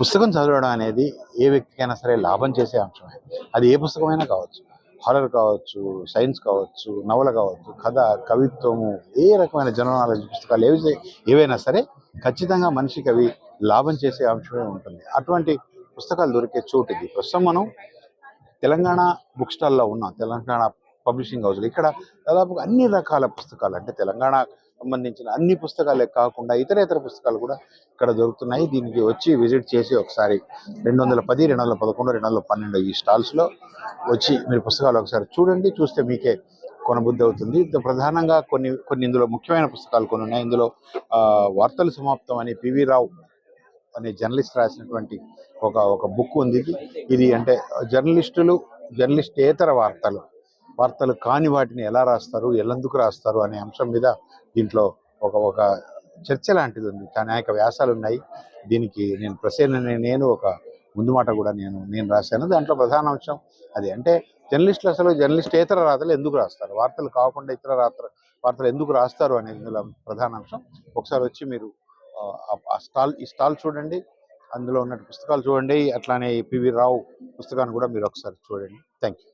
పుస్తకం చదవడం అనేది ఏ వ్యక్తికైనా సరే లాభం చేసే అంశమే. అది ఏ పుస్తకమైనా కావచ్చు. హారర్ కావచ్చు సైన్స్ కావచ్చు నవల కావచ్చు కథ కవిత్వము ఏ రకమైన జనరల్ పుస్తకాలు ఏవి ఏవైనా సరే ఖచ్చితంగా మనిషికి అవి లాభం చేసే అంశమే ఉంటుంది. అటువంటి పుస్తకాలు దొరికే చోటు ఇది ప్రస్తుతం మనం తెలంగాణ బుక్ స్టాల్లో ఉన్నాం. తెలంగాణ పబ్లిషింగ్ హౌస్లు. ఇక్కడ దాదాపుగా అన్ని రకాల పుస్తకాలు అంటే తెలంగాణ సంబంధించిన అన్ని పుస్తకాలే కాకుండా ఇతర ఇతర పుస్తకాలు కూడా ఇక్కడ దొరుకుతున్నాయి. దీనికి వచ్చి విజిట్ చేసి ఒకసారి రెండు వందల పది రెండు వందల పదకొండు రెండు వందల పన్నెండు ఈ స్టాల్స్లో వచ్చి మీరు పుస్తకాలు ఒకసారి చూడండి చూస్తే మీకే కొనబుద్ధి అవుతుంది. ప్రధానంగా కొన్ని కొన్ని ఇందులో ముఖ్యమైన పుస్తకాలు కొన్ని ఉన్నాయి. ఇందులో వార్తలు సమాప్తం అనే పివి రావు అనే జర్నలిస్ట్ రాసినటువంటి ఒక ఒక బుక్ ఉంది. ఇది ఇది అంటే జర్నలిస్టులు జర్నలిస్టేతర వార్తలు వార్తలు కాని వాటిని ఎలా రాస్తారు ఎల్లందుకు రాస్తారు అనే అంశం మీద దీంట్లో ఒక ఒక చర్చ లాంటిది ఉంది. అనేక వ్యాసాలు ఉన్నాయి. దీనికి నేను ప్రసేన నేను ఒక ముందు మాట కూడా నేను నేను రాశాను. దాంట్లో ప్రధాన అంశం అది. అంటే జర్నలిస్టులు అసలు జర్నలిస్ట్ ఇతర రాతలు ఎందుకు రాస్తారు? వార్తలు కాకుండా ఇతర రాత్ర వార్తలు ఎందుకు రాస్తారు అనేది ఇందులో ప్రధాన అంశం. ఒకసారి వచ్చి మీరు ఆ స్టాల్ ఈ స్టాల్ చూడండి. అందులో ఉన్న పుస్తకాలు చూడండి. అట్లానే పివి రావు పుస్తకాన్ని కూడా మీరు ఒకసారి చూడండి. Thank you